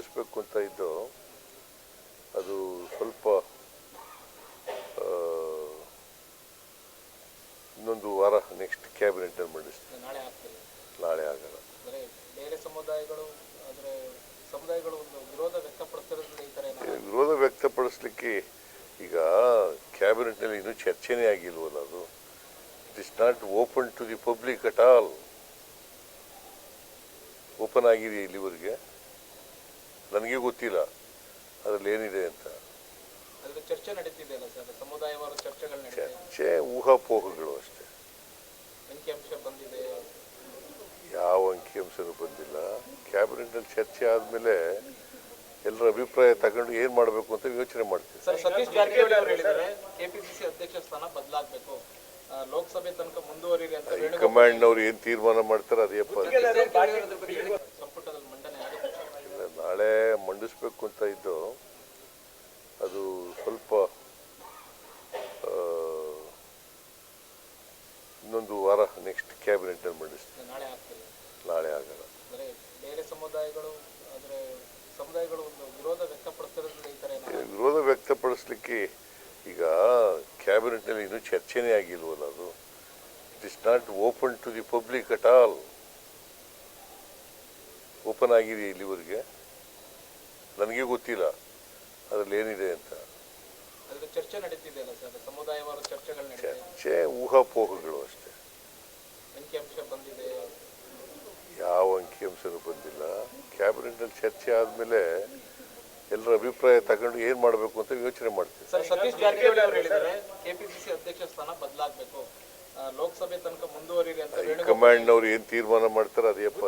ಮಂಡಿಸ್ಬೇಕು ಅಂತ ಇದ್ದು ಅದು ಸ್ವಲ್ಪ ಇನ್ನೊಂದು ವಾರ ನೆಕ್ಸ್ಟ್ ಕ್ಯಾಬಿನೆಟಲ್ಲಿ ಮಂಡಿಸ್ತೀವಿ ನಾಳೆ ಆಗಲ್ಲ. ಬೇರೆ ಸಮುದಾಯಗಳು ಅಂದರೆ ಸಮುದಾಯಗಳು ಒಂದು ವಿರೋಧ ವಿರೋಧ ವ್ಯಕ್ತಪಡಿಸ್ಲಿಕ್ಕೆ ಈಗ ಕ್ಯಾಬಿನೆಟ್ನಲ್ಲಿ ಇನ್ನೂ ಚರ್ಚೆನೇ ಆಗಿಲ್ವಲ್ಲ ಅದು? It is not open to the public at all open ಆಗಿದೆ ಇಲ್ಲಿವರೆಗೆ? ನನಗೆ ಗೊತ್ತಿಲ್ಲ. ಅದರಲ್ಲಿ ಏನಿದೆ ಅಂತ. ಚರ್ಚೆ ನಡೀತಿದೆಯಲ್ಲ ಸರ್? ಸಮುದಾಯವಾರ ಚರ್ಚೆಗಳು ಚರ್ಚೆ ಊಹಾಪೋಹಗಳು ಅಷ್ಟೇ. ಅಂಕಿಅಂಶ ಬಂದಿದೆ. ಯಾವ ಅಂಕಿಅಂಶನೂ ಬಂದಿಲ್ಲ. ಕ್ಯಾಬಿನೆಟ್ನಲ್ಲಿ ಚರ್ಚೆ ಆದಮೇಲೆ ಎಲ್ಲರ ಅಭಿಪ್ರಾಯ ತಗೊಂಡು ಏನು ಮಾಡಬೇಕು ಅಂತ ಯೋಚನೆ ಮಾಡ್ತೀವಿ. ಸರ್ ಸತೀಶ್ ಜಾರಕಿಹೊಳಿ ಅವರು ಹೇಳಿದ್ದಾರೆ ಕೆಪಿಸಿಸಿ ಅಧ್ಯಕ್ಷ ಸ್ಥಾನ ಬದಲಾಗಬೇಕು. ಲೋಕಸಭೆ ತನಕ ಮುಂದುವರಿರಿ ಅಂತ ಹೈಕಮಾಂಡ್ನವ್ರು ಏನು ತೀರ್ಮಾನ ಮಾಡ್ತಾರೆ ಅದೇಪ್ಪ ಮಂಡಿಸ್ಬೇಕು ಅಂತ ಇದ್ದು ಅದು ಸ್ವಲ್ಪ ಇನ್ನೊಂದು ವಾರ ನೆಕ್ಸ್ಟ್ ಕ್ಯಾಬಿನೆಟಲ್ಲಿ ಮಂಡಿಸ್ತೀವಿ ನಾಳೆ ಆಗಲ್ಲ. ಬೇರೆ ಸಮುದಾಯಗಳು ಅಂದರೆ ಸಮುದಾಯಗಳು ಒಂದು ವಿರೋಧ ವಿರೋಧ ವ್ಯಕ್ತಪಡಿಸ್ಲಿಕ್ಕೆ ಈಗ ಕ್ಯಾಬಿನೆಟ್ನಲ್ಲಿ ಇನ್ನೂ ಚರ್ಚೆನೇ ಆಗಿಲ್ವಲ್ಲ ಅದು? It is not open to the public at all open ಆಗಿದೆ ಇಲ್ಲಿವರೆಗೆ? ನನಗೆ ಗೊತ್ತಿಲ್ಲ. ಅದರಲ್ಲಿ ಏನಿದೆ ಅಂತ. ಚರ್ಚೆ ನಡೀತಿದೆಯಲ್ಲ ಸರ್ ಸಮುದಾಯವಾರ ಚರ್ಚೆಗಳು ನಡೀತಿದೆ. ಚರ್ಚೆ ಊಹಾಪೋಹಗಳು ಅಷ್ಟೇ. ಅಂಕಿಅಂಶ ಬಂದಿದೆ. ಯಾವ ಅಂಕಿಅಂಶನೂ ಬಂದಿಲ್ಲ. ಕ್ಯಾಬಿನೆಟ್ನಲ್ಲಿ ಚರ್ಚೆ ಆದಮೇಲೆ ಎಲ್ಲರ ಅಭಿಪ್ರಾಯ ತಗೊಂಡು ಏನು ಮಾಡಬೇಕು ಅಂತ ಯೋಚನೆ ಮಾಡ್ತೀವಿ. ಸರ್ ಸತೀಶ್ ಜಾರಕಿಹೊಳಿ ಅವರು ಹೇಳಿದ್ದಾರೆ ಕೆಪಿಸಿಸಿ ಅಧ್ಯಕ್ಷ ಸ್ಥಾನ ಬದಲಾಗಬೇಕು. ಲೋಕಸಭೆ ತನಕ ಮುಂದುವರಿರಿ ಅಂತ ಹೈಕಮಾಂಡ್ನವ್ರು ಏನು ತೀರ್ಮಾನ ಮಾಡ್ತಾರೆ ಅದೇಪ್ಪ